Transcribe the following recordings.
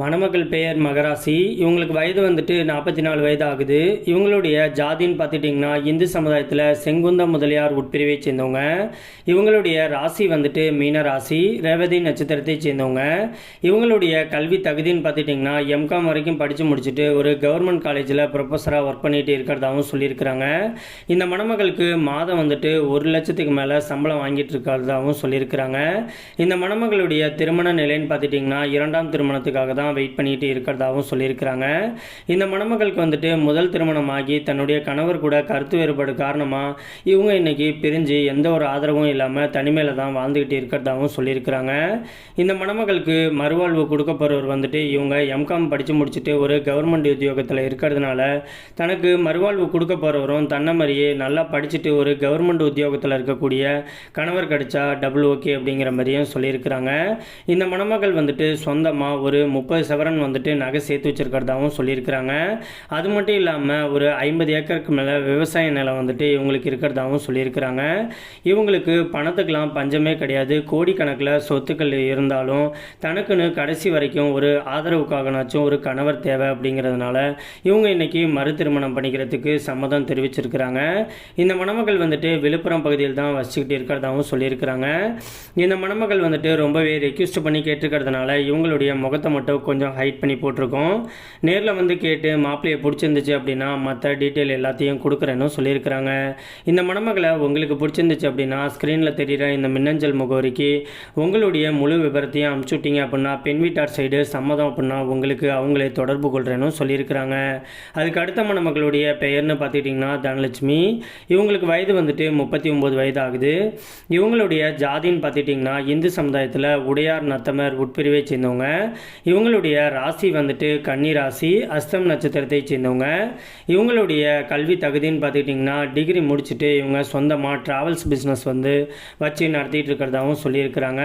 மணமகள் பெயர் மகராசி. இவங்களுக்கு வயது வந்துட்டு நாற்பத்தி நாலு வயது ஆகுது இவங்களுடைய ஜாதின்னு பார்த்துட்டிங்கன்னா இந்து சமுதாயத்தில் செங்குந்த முதலியார் உட்பிரிவை சேர்ந்தவங்க. இவங்களுடைய ராசி வந்துட்டு மீன ராசி ரேவதி நட்சத்திரத்தை சேர்ந்தவங்க. இவங்களுடைய கல்வி தகுதின்னு பார்த்துட்டிங்கன்னா எம்காம் வரைக்கும் படித்து முடிச்சுட்டு ஒரு கவர்மெண்ட் காலேஜில் ப்ரொஃபஸராக ஒர்க் பண்ணிகிட்டு இருக்கிறதாகவும் சொல்லியிருக்கிறாங்க. இந்த மணமகளுக்கு மாதம் வந்துட்டு ஒரு லட்சத்துக்கு மேலே சம்பளம் வாங்கிட்டு இருக்கிறதாகவும் சொல்லியிருக்கிறாங்க. இந்த மணமகளுடைய திருமண நிலைன்னு பார்த்துட்டிங்கன்னா இரண்டாம் திருமணத்துக்காக தான் வெயிட் பண்ணிகிட்டு இருக்கிறதாகவும் சொல்லியிருக்கிறாங்க. இந்த மணமகளுக்கு வந்துட்டு முதல் திருமணமாகி தன்னுடைய கணவர் கூட கருத்து வேறுபாடு காரணமாக இவங்க இன்னைக்கு பிரிஞ்சு எந்த ஒரு ஆதரவும் இல்லாமல் தனிமையில் தான் வாழ்ந்துக்கிட்டு இருக்கிறதாகவும் சொல்லியிருக்கிறாங்க. இந்த மணமகளுக்கு மறுவாழ்வு கொடுக்க போகிறவர் வந்துட்டு இவங்க எம்காம் படித்து முடிச்சுட்டு ஒரு கவர்மெண்ட் உத்தியோகத்தில் இருக்கிறதுனால தனக்கு மறுவாழ்வு கொடுக்க போகிறவரும் தன்னை மாதிரியே நல்லா படிச்சுட்டு ஒரு கவர்மெண்ட் உத்தியோகத்தில் இருக்கக்கூடிய கணவர் கிடைச்சா டபுள் ஓகே அப்படிங்கிற மாதிரியும் சொல்லியிருக்கிறாங்க. இந்த மணமகள் வந்துட்டு சொந்தமாக ஒரு முப்பது சவரன் வந்துட்டு நகை சேர்த்து வச்சிருக்கிறதாகவும் சொல்லியிருக்கிறாங்க. அது மட்டும் இல்லாமல் ஒரு ஐம்பது ஏக்கருக்கு மேலே விவசாய நிலம் வந்துட்டு இவங்களுக்கு இருக்கிறதாகவும் சொல்லியிருக்கிறாங்க. இவங்களுக்கு பணத்துக்கெல்லாம் பஞ்சமே கிடையாது. கோடிக்கணக்கில் சொத்துக்கள் இருந்தாலும் தனக்குன்னு கடைசி வரைக்கும் ஒரு ஆதரவுக்காகனாச்சும் ஒரு கணவர் தேவை அப்படிங்கிறதுனால இவங்க இன்னைக்கு மறு திருமணம் பண்ணிக்கிறதுக்கு சம்மதம் தெரிவிச்சிருக்கிறாங்க. இந்த மணமகள் வந்துட்டு விழுப்புரம் பகுதியில் தான் வசிச்சுக்கிட்டு இருக்கிறதாகவும் சொல்லியிருக்கிறாங்க. இந்த மணமகள் வந்துட்டு ரொம்பவே ரெக்யூஸ்ட் பண்ணி கேட்டிருக்கிறதுனால இவங்களுடைய முகத்தை மட்டும் கொஞ்சம் ஹைட் பண்ணி போட்டிருக்கோம். நேரில் வந்து கேட்டு மாப்பிள்ளையை பிடிச்சிருந்துச்சு அப்படின்னா மற்ற டீட்டெயில் எல்லாத்தையும் கொடுக்குறேன்னு சொல்லியிருக்கிறாங்க. இந்த மணமகளை உங்களுக்கு பிடிச்சிருந்துச்சு அப்படின்னா ஸ்க்ரீனில் தெரிகிற இந்த மின்னஞ்சல் முகவரிக்கு உங்களுடைய முழு விவரத்தையும் அமுச்சு விட்டிங்க அப்படின்னா பெண் வீட்டார் சைடு சம்மதம் அப்படின்னா உங்களுக்கு அவங்களே தொடர்பு கொள்கிறேன்னு சொல்லியிருக்கிறாங்க. அதுக்கு அடுத்த மணமகளுடைய பெயர்னு பார்த்துக்கிட்டிங்கன்னா தனலட்சுமி. இவங்களுக்கு வயது வந்துட்டு முப்பத்தி ஒம்பது வயது ஆகுது இவங்களுடைய ஜாதின்னு பார்த்துட்டிங்கன்னா இந்து சமுதாயத்தில் உடையார் நத்தமர் உட்பிரிவை சேர்ந்தவங்க. இவங்க இவங்களுடைய ராசி வந்துட்டு கன்னி ராசி அஸ்தம் நட்சத்திரத்தை சேர்ந்தவங்க. இவங்களுடைய கல்வி தகுதின்னு பார்த்துக்கிட்டிங்கன்னா டிகிரி முடிச்சுட்டு இவங்க சொந்தமாக ட்ராவல்ஸ் பிஸ்னஸ் வந்து வச்சு நடத்திட்டு இருக்கிறதாகவும் சொல்லியிருக்கிறாங்க.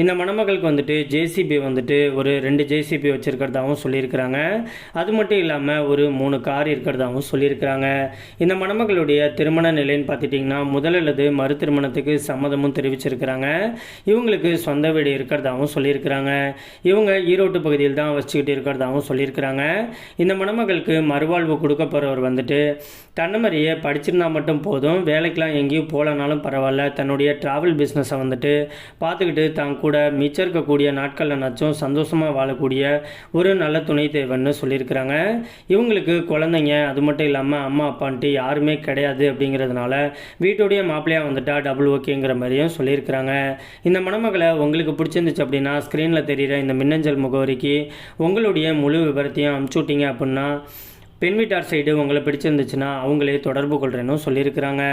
இந்த மணமகளுக்கு வந்துட்டு ஜேசிபி வந்துட்டு ஒரு ரெண்டு ஜேசிபி வச்சுருக்கிறதாகவும் சொல்லியிருக்கிறாங்க. அது மட்டும் இல்லாமல் ஒரு மூணு கார் இருக்கிறதாகவும் சொல்லியிருக்கிறாங்க. இந்த மணமகளுடைய திருமண நிலைன்னு பார்த்துட்டிங்கன்னா முதல் அல்லது மறு திருமணத்துக்கு சம்மதமும் தெரிவிச்சிருக்கிறாங்க. இவங்களுக்கு சொந்த வீடு இருக்கிறதாகவும் சொல்லியிருக்கிறாங்க. இவங்க ஈரோட்டு பகுதி பகுதியில் தான் வச்சுக்கிட்டு இருக்கிறதாகவும் சொல்லியிருக்கிறாங்க. இந்த மணமகளுக்கு மறுவாழ்வு கொடுக்க போகிறவர் வந்துட்டு தன்னமரியை படிச்சிருந்தா மட்டும் போதும் வேலைக்கெலாம் எங்கேயும் போகலனாலும் பரவாயில்ல. தன்னுடைய ட்ராவல் பிஸ்னஸை வந்துட்டு பார்த்துக்கிட்டு தான் கூட மிச்சம் இருக்கக்கூடிய நாட்களில் நச்சும் சந்தோஷமாக வாழக்கூடிய ஒரு நல்ல துணை தேவைன்னு சொல்லியிருக்கிறாங்க. இவங்களுக்கு குழந்தைங்க அது மட்டும் இல்லாமல் அம்மா அப்பான்ட்டு யாருமே கிடையாது அப்படிங்கிறதுனால வீட்டுடைய மாப்பிள்ளையாக வந்துட்டா டபுள் ஓகேங்கிற மாதிரியும் சொல்லியிருக்கிறாங்க. இந்த மணமகளை உங்களுக்கு பிடிச்சிருந்துச்சு அப்படின்னா ஸ்க்ரீனில் தெரிகிற இந்த மின்னஞ்சல் முகவரிக்கு உங்களுடைய முழு விவரத்தையும் அனுப்பிச்சுட்டிங்க அப்படின்னா பெண் வீட்டார் சைடு உங்களை பிடிச்சிருந்துச்சுன்னா அவங்களே தொடர்பு கொள்கிறேன்னு சொல்லியிருக்கிறாங்க.